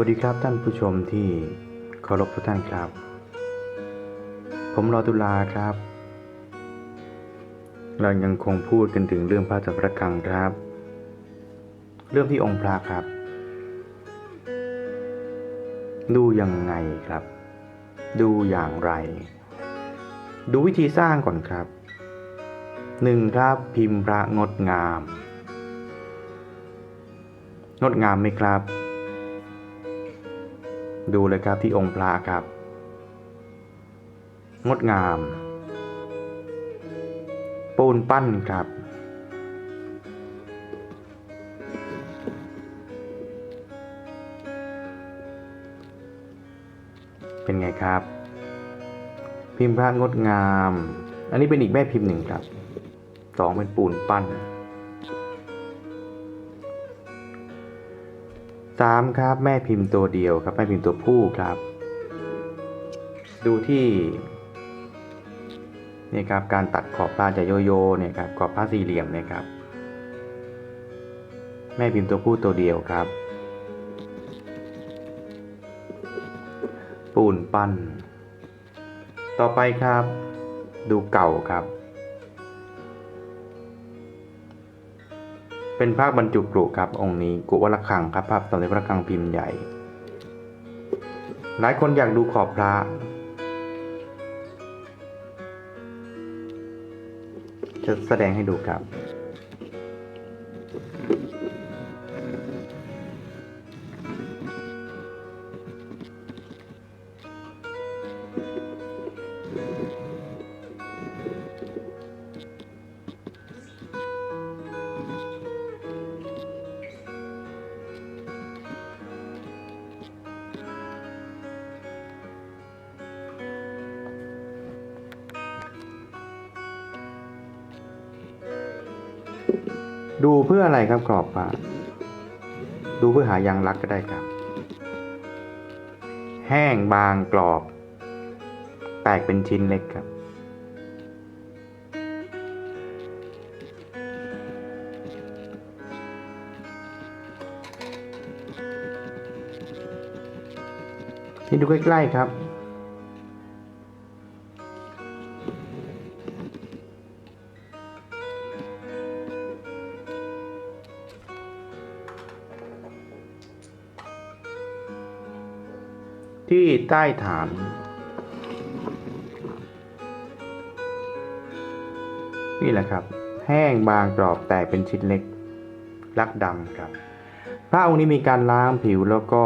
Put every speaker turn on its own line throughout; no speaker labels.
วัสดีครับท่านผู้ชมที่เคารพทุกท่านครับ ผมรอตุลาครับ เรายังคงพูดกันถึงเรื่องพระจักรกังครับ เรื่องที่องค์พระครับ ดูยังไงครับ ดูอย่างไร ดูวิธีสร้างก่อนครับหนึ่งครับพิมพ์พระงดงาม งดงามไหมครับ ดูเลยครับที่องค์พระครับ งดงาม ปูนปั้นครับ เป็นไงครับ พิมพ์พระงดงาม อันนี้เป็นอีกแม่พิมพ์หนึ่งครับสองเป็นปูนปั้น สามครับแม่พิมพ์ตัวเดียวครับแม่พิมพ์ตัวผู้ครับ ดูที่นี่ครับการตัดขอบผ้าจะโยโย่เนี่ยครับขอบผ้าสี่เหลี่ยมเนี่ยครับ แม่พิมพ์ตัวผู้ตัวเดียวครับ ปูนปั้น ต่อไปครับ ดูเก่าครับ เป็นภาคบรรจุกรุครับองค์นี้กุวัลคังครับภาพสมเด็จพระคังพิมพ์ใหญ่ หลายคนอยากดูขอบพระจะแสดงให้ดูครับ ดูเพื่ออะไรครับกรอบพระดูเพื่อหายางรักก็ได้ครับ แห้งบางกรอบ แตกเป็นชิ้นเล็กครับ นี่ดูใกล้ๆครับ ที่ใต้ฐาน นี่แหละครับ แห้งบางกรอบแตกเป็นชิ้นเล็ก ลักดำครับ พระองค์นี้มีการล้างผิวแล้วก็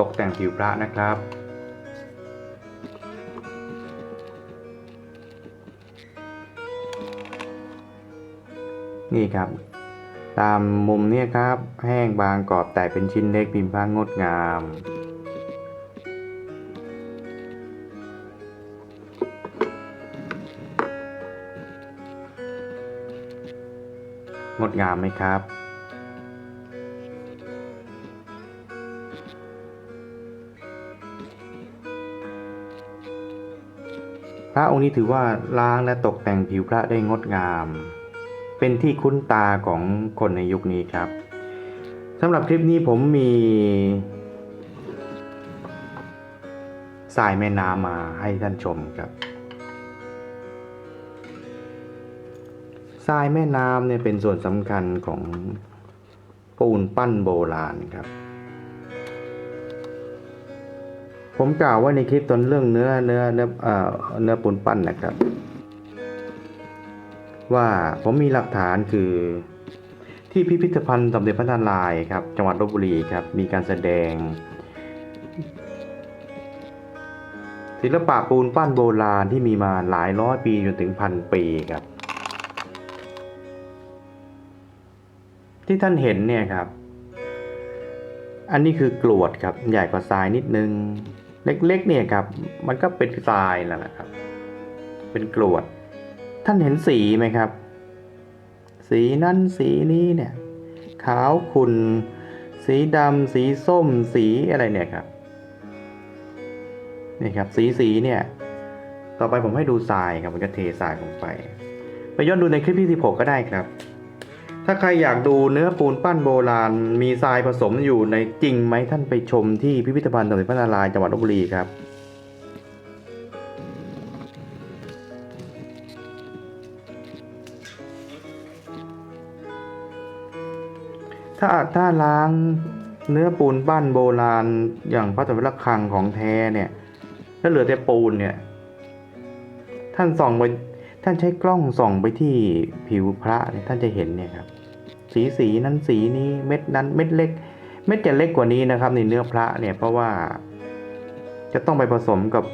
ตกแต่งผิวพระนะครับนี่ครับ ตามมุมเนี่ยครับ แห้งบางกรอบแตกเป็นชิ้นเล็กพิมพ์พระงดงาม ดงามไหมครับ พระองค์นี้ถือว่าล้างและตกแต่งผิวพระได้งดงาม เป็นที่คุ้นตาของคนในยุคนี้ครับสำหรับคลิปนี้ผมมีสายแม่น้ำมาให้ท่านชมครับ ทรายแม่น้ำเนี่ยเป็นส่วนสำคัญของปูนปั้นโบราณครับ ผมกล่าวว่าในคลิปตอนเรื่องเนื้อเนื้อเนื้อเอ่อเนื้อปูนปั้นนะครับ ว่าผมมีหลักฐานคือที่พิพิธภัณฑ์สมเด็จพระนารายณ์ครับ จังหวัดลบบุรีครับ มีการแสดง ศิลปะปูนปั้นโบราณที่มีมาหลายร้อยปีจนถึงพันปีครับ ที่ท่านเห็นเนี่ยครับ อันนี้คือกรวดครับ ใหญ่กว่าทรายนิดนึง เล็กๆเนี่ยครับ มันก็เป็นทรายแล้วนะครับ เป็นกรวด ท่านเห็นสีไหมครับ สีนั้นสีนี้เนี่ย ขาวขุ่นสีดำสีส้ม สีอะไรเนี่ยครับนี่ครับ สีสีเนี่ย ต่อไปผมให้ดูทรายครับมันก็เททรายลงไป ไปย้อนดูในคลิปที่ 16 ก็ได้ครับ ถ้าใครอยากดูเนื้อปูนปั้นโบราณ มีทรายผสมอยู่ในจริงไหมท่านไปชมที่พิพิธภัณฑ์สมเด็จพระนารายณ์จังหวัดลบบุรีครับถ้าถ้าล้างเนื้อปูนปั้นโบราณอย่างพระสมเด็จระฆังของแท้เนี่ยแล้วเหลือแต่ปูนเนี่ย ท่านส่องไปท่านใช้กล้องส่องไปที่ผิวพระเนี่ยท่านจะเห็นเนี่ยครับ สีสีนั้นสีนี้เม็ดนั้นเม็ดเล็ก เม็ดจะเล็กกว่านี้นะครับในเนื้อพระเนี่ยเพราะว่า จะต้องไปผสมกับ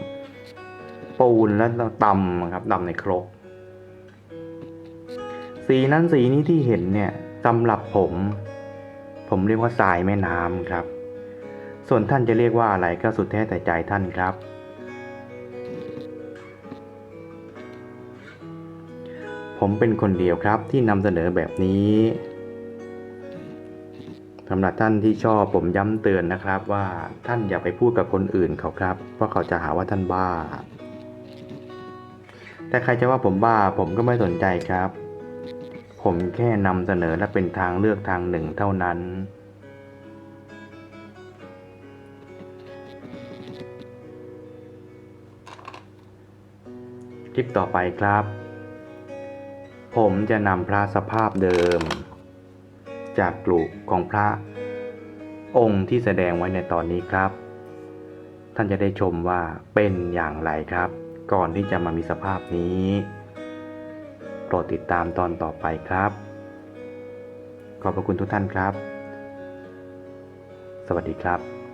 ปูนแล้วตำครับตำในครก สีนั้นสีนี้ที่เห็นเนี่ยสำหรับผม ผมเรียกว่าทรายแม่น้ำครับ ส่วนท่านจะเรียกว่าอะไรก็สุดแท้แต่ใจท่านครับผมเป็นคนเดียวครับที่นำเสนอแบบนี้ำหรับท่านที่ชอบผมย้ำเตือนนะครับ ว่าท่านอย่าไปพูดกับคนอื่นเขาครับ เพราะเขาจะหาว่าท่านบ้า แต่ใครจะว่าผมบ้าผมก็ไม่สนใจครับ ผมแค่นำเสนอและเป็นทางเลือกทางหนึ่งเท่านั้น คลิปต่อไปครับ ผมจะนำพระสภาพเดิม จากกลุ่ของพระองค์ที่แสดงไว้ในตอนนี้ครับ ท่านจะได้ชมว่าเป็นอย่างไรครับ ก่อนที่จะมามีสภาพนี้ โปรดติดตามตอนต่อไปครับ ขอบพระคุณทุกท่านครับ สวัสดีครับ